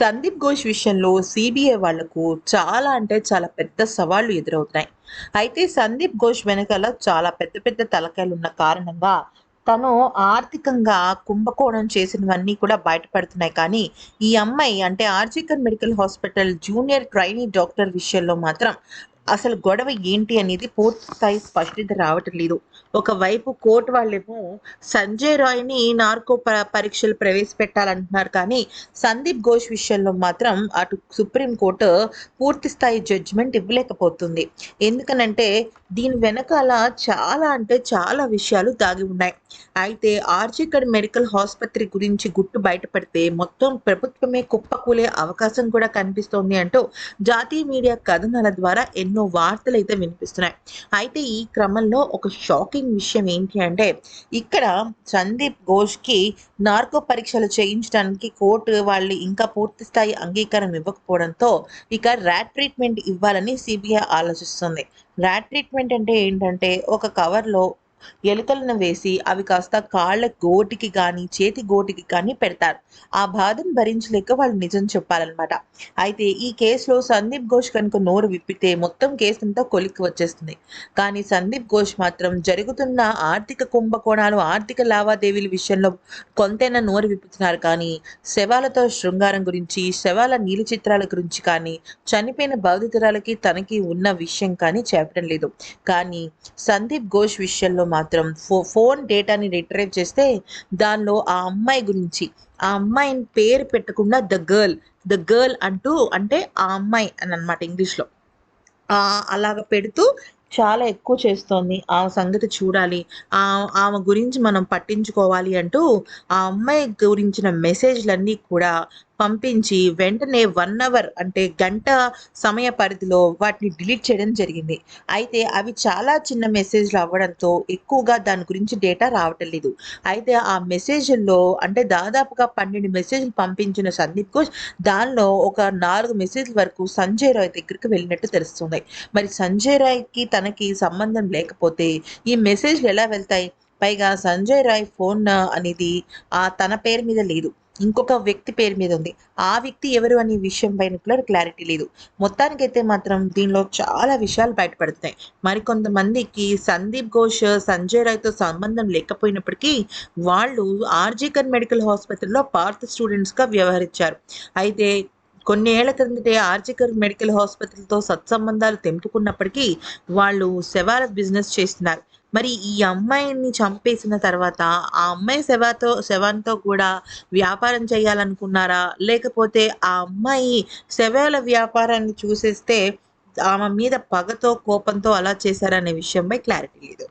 సందీప్ ఘోష్ విషయంలో సిబిఐ వాళ్ళకు చాలా అంటే చాలా పెద్ద సవాళ్ళు ఎదురవుతున్నాయి. అయితే సందీప్ ఘోష్ వెనకాల చాలా పెద్ద పెద్ద తలకాయలు ఉన్న కారణంగా తను ఆర్థికంగా కుంభకోణం చేసినవన్నీ కూడా బయటపడుతున్నాయి. కానీ ఈ అమ్మాయి అంటే ఆర్జికన్ medical hospital junior trainee doctor విషయంలో మాత్రం అసలు గొడవ ఏంటి అనేది పూర్తి స్థాయి స్పష్టత రావటం లేదు. ఒకవైపు కోర్టు వాళ్ళేమో సంజయ్ రాయ్ని నార్కో పరీక్షలు ప్రవేశపెట్టాలంటున్నారు కానీ సందీప్ ఘోష్ విషయంలో మాత్రం అటు సుప్రీంకోర్టు పూర్తి స్థాయి జడ్జిమెంట్ ఇవ్వలేకపోతుంది. ఎందుకనంటే దీని వెనకాల చాలా అంటే చాలా విషయాలు దాగి ఉన్నాయి. అయితే ఆర్జికర్ మెడికల్ ఆసుపత్రి గురించి గుట్టు బయటపడితే మొత్తం ప్రభుత్వమే కుప్పకూలే అవకాశం కూడా కనిపిస్తోంది అంటూ జాతీయ మీడియా కథనాల ద్వారా ఎన్నో వార్తలు అయితే వినిపిస్తున్నాయి. అయితే ఈ క్రమంలో ఒక షాకింగ్ విషయం ఏంటి అంటే ఇక్కడ సందీప్ ఘోష్కి నార్కో పరీక్షలు చేయించడానికి కోర్టు వాళ్ళు ఇంకా పూర్తి స్థాయి అంగీకారం ఇవ్వకపోవడంతో ఇక ర్యాట్ ట్రీట్మెంట్ ఇవ్వాలని సిబిఐ ఆలోచిస్తుంది. ర్యాట్ ట్రీట్మెంట్ అంటే ఏంటంటే ఒక కవర్లో ఎలుకలను వేసి అవి కాస్త కాళ్ళ గోటికి కానీ చేతి గోటికి కానీ పెడతారు. ఆ బాధను భరించలేక వాళ్ళు నిజం చెప్పాలన్నమాట. అయితే ఈ కేసులో సందీప్ ఘోష్ కనుక నోరు విప్పితే మొత్తం కేసు కొలిక్కి వచ్చేస్తుంది. కానీ సందీప్ ఘోష్ మాత్రం జరుగుతున్న ఆర్థిక కుంభకోణాలు ఆర్థిక లావాదేవీల విషయంలో కొంతైనా నోరు విప్పుతున్నారు కానీ శవాలతో శృంగారం గురించి శవాల నీలి చిత్రాల గురించి కానీ చనిపోయిన బాధితురాలకి తనకి ఉన్న విషయం కానీ చెప్పడం లేదు. కానీ సందీప్ ఘోష్ విషయంలో మాత్రం ఫో ఫోన్ డేటాని రిట్రైవ్ చేస్తే దానిలో ఆ అమ్మాయి గురించి ఆ అమ్మాయిని పేరు పెట్టకుండా ద గర్ల్ ద గర్ల్ అంటూ అంటే ఆ అమ్మాయి అని అనమాట ఇంగ్లీష్లో. ఆ, అలాగ పెడుతూ చాలా ఎక్కువ చేస్తోంది. ఆ సంగతి చూడాలి. ఆ ఆమె గురించి మనం పట్టించుకోవాలి అంటూ ఆ అమ్మాయి గురించిన మెసేజ్లన్నీ కూడా పంపించి వెంటనే వన్ అవర్ అంటే గంట సమయ పరిధిలో వాటిని డిలీట్ చేయడం జరిగింది. అయితే అవి చాలా చిన్న మెసేజ్లు అవ్వడంతో ఎక్కువగా దాని గురించి డేటా రావటం లేదు. అయితే ఆ మెసేజ్ల్లో అంటే దాదాపుగా పన్నెండు మెసేజ్లు పంపించిన సందీప్ ఘోష్ దానిలో ఒక నాలుగు మెసేజ్ల వరకు సంజయ్ రాయ్ దగ్గరికి వెళ్ళినట్టు తెలుస్తుంది. మరి సంజయ్ రాయ్కి తనకి సంబంధం లేకపోతే ఈ మెసేజ్లు ఎలా వెళ్తాయి? పైగా సంజయ్ రాయ్ ఫోన్ అనేది ఆ తన పేరు మీద లేదు. ఇంకొక వ్యక్తి పేరు మీద ఉంది. ఆ వ్యక్తి ఎవరు అనే విషయం పైన కూడా క్లారిటీ లేదు. మొత్తానికైతే మాత్రం దీనిలో చాలా విషయాలు బయటపడుతున్నాయి. మరికొంతమందికి సందీప్ ఘోష్ సంజయ్ రాయ్తో సంబంధం లేకపోయినప్పటికీ వాళ్ళు ఆర్జీకర్ మెడికల్ హాస్పిటల్లో పార్త్ స్టూడెంట్స్గా వ్యవహరించారు. అయితే కొన్ని ఏళ్ళ క్రిందటే ఆర్జికర్ మెడికల్ హాస్పిటల్తో సత్సంబంధాలు తెంపుకున్నప్పటికీ వాళ్ళు శవాల బిజినెస్ చేస్తున్నారు. మరి ఈ అమ్మాయిని చంపేసిన తర్వాత ఆ అమ్మాయి శవాతో శవంతో కూడా వ్యాపారం చేయాలనుకున్నారా? లేకపోతే ఆ అమ్మాయి శవాల వ్యాపారాన్ని చూసేస్తే ఆమె మీద పగతో కోపంతో అలా చేశారనే విషయంపై క్లారిటీ లేదు.